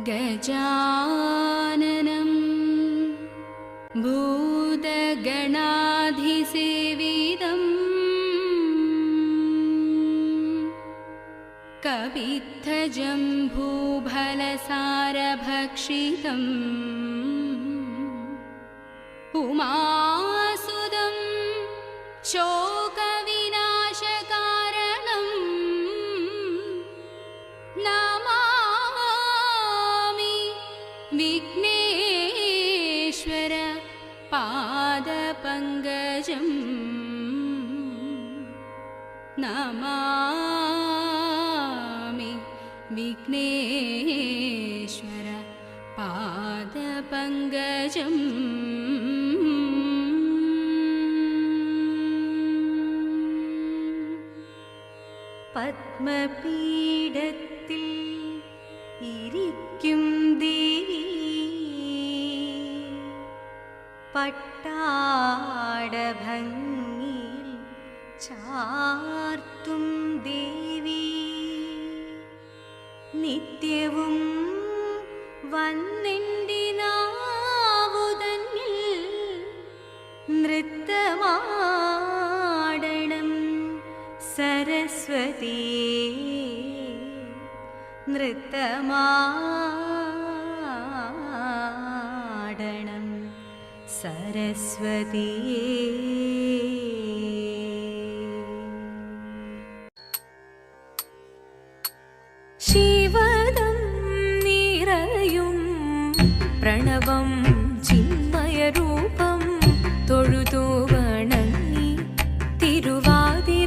गजाननम्। भूतगणाधिसेवितम्। कपित्थजम्भूलसारभक्षितम् उमा पादपङ्कजम् नमामि विघ्नेश्वर പാദപങ്കജം പത്മപീഠത്തിൽ ഇരിക്കും ദേവി പട്ടാടഭംഗിയിൽ ചാർത്തും ദേവി. നിത്യവും വന്നിണ്ടിനാവുതന്നിൽ നൃത്തമാടണം സരസ്വതി. നൃത്തമാടണം സരസ്വതി. ശിവദം നിറയും പ്രണവം ചിന്മയരൂപം തൊഴുതു വണങ്ങി തിരുവാതിരരാവിതിൽ.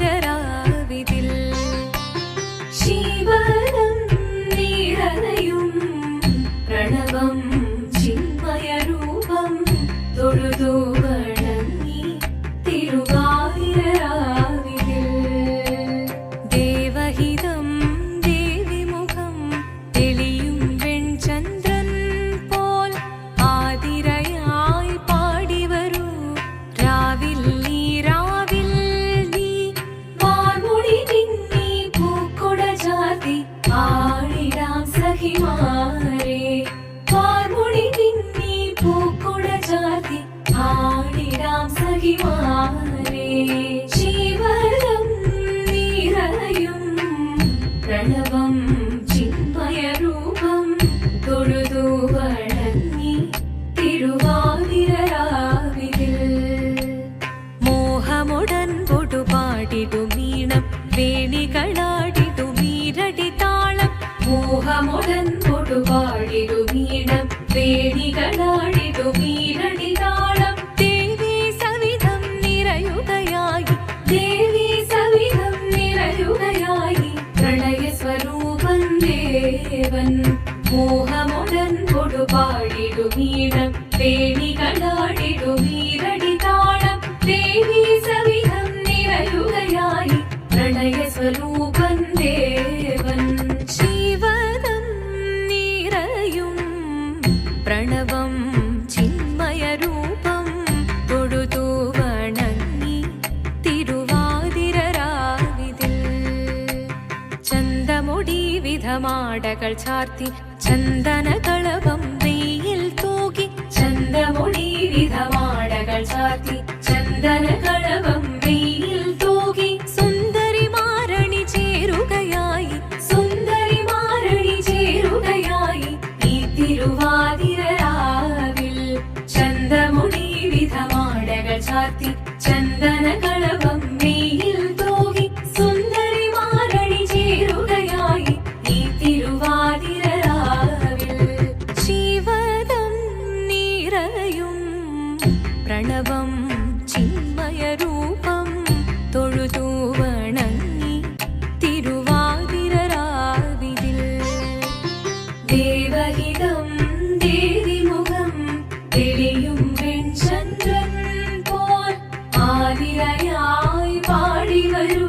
ശിവദം നിറയും പ്രണവം ആടിടാം സഖിമാരെ ശിവരം നിറയും. പ്രണവം ചിന്മയരൂപം തൊഴുതു വണങ്ങി തിരുവാതിരരാവിതിൽ മോഹമുടൻ പൊടുപാടിടും മീണം വേണികളാടിടും താളം. മോഹമുടൻ പൊടുപാടിടും മീണം വേണികളാടിടും ഈരടി ദേവൻ വിധമാടകൾ ചാർത്തി ചന്ദനകളവം വെയിൽ തൂകി വിധ വിധമാടകൾ ചാർത്തി ചന്ദനകളവം പ്രണവം ചിന്മയരൂപം തൊഴുതു വണങ്ങി തിരുവാതിരരാവിതിൽ. ദേവഹിതം ദേവിമുഖം തെളിയും വെൺചന്ദ്രൻ പോൽ ആതിരയായി പാടി വരൂ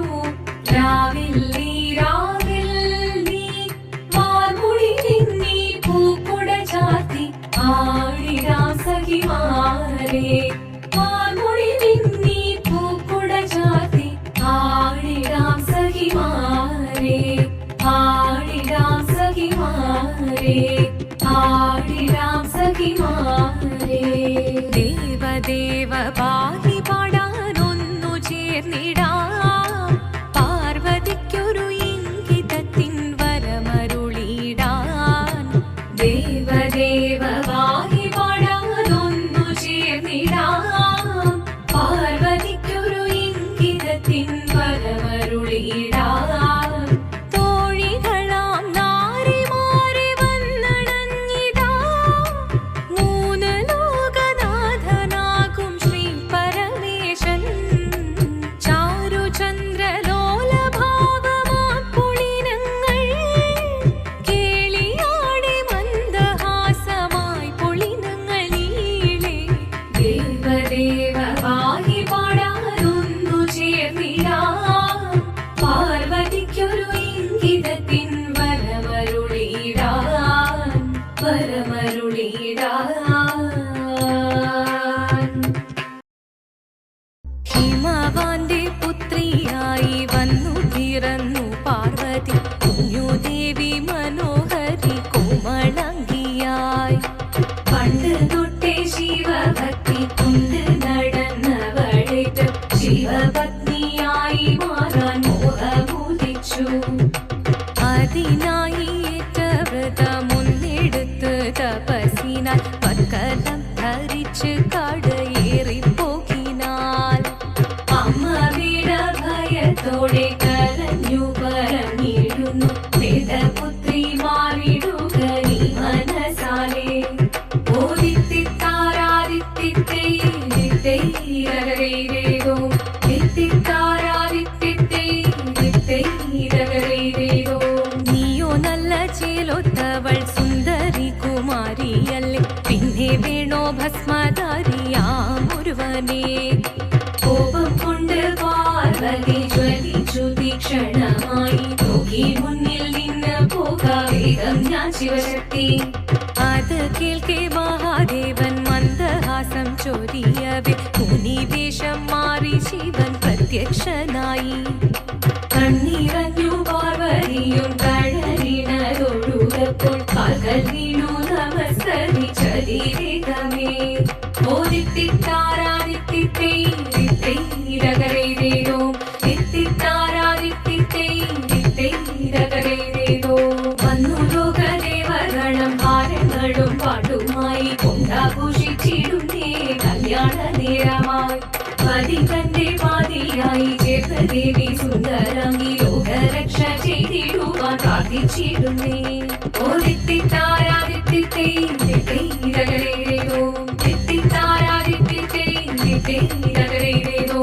രാവിൽ നീ രാവിൽ നീ വാർമുടി നിന്നി പൂക്കുട ചാത്തി ആടിടാം സഖിമാരെ ഭയത്തോടെ കരഞ്ഞു പറഞ്ഞിടുന്നു. വേദപുത്രി മാറിടുക നീ മനസാലേ ഓദിത്തിത്താരാദിത്തിത്തൈ നീയോ നല്ല ചേലൊത്തവൾ സുന്ദരി കുമാരിയല്ലേ. പിന്നെ വേണോ ഭസ്മധാരിയാമൊരുവനെ കോപം നോക്കി മുന്നിൽ നിന്ന് പോകാവേഗം ഞാൻ ശിവശക്തി അത് കേൾക്കെ മഹാദേവൻ മന്ദഹാസം ചൊരിയവേ മുനിവേഷം മാറി ശിവൻ പ്രത്യക്ഷനായി കണ്ണീറഞ്ഞു പാർവതിയും കഴലിനതൊഴുകപ്പോൾ പകൽ വീണു നമസ്കരിച്ചതിരേകമേ പതിതന്റെ പാതിയായി ചേർത്തദേവി സുന്ദരമി ലോകരക്ഷ ചെയ്തിടുവാൻ പ്രാർത്ഥിച്ചിടുന്നേ ഓദിത്തിത്താരാദിത്തിത്തൈരകരേതോ തിത്തിത്താരാദിത്തിത്തൈരകരേതോ തിത്തിത്താരാദിത്തിത്തൈരകരേതോ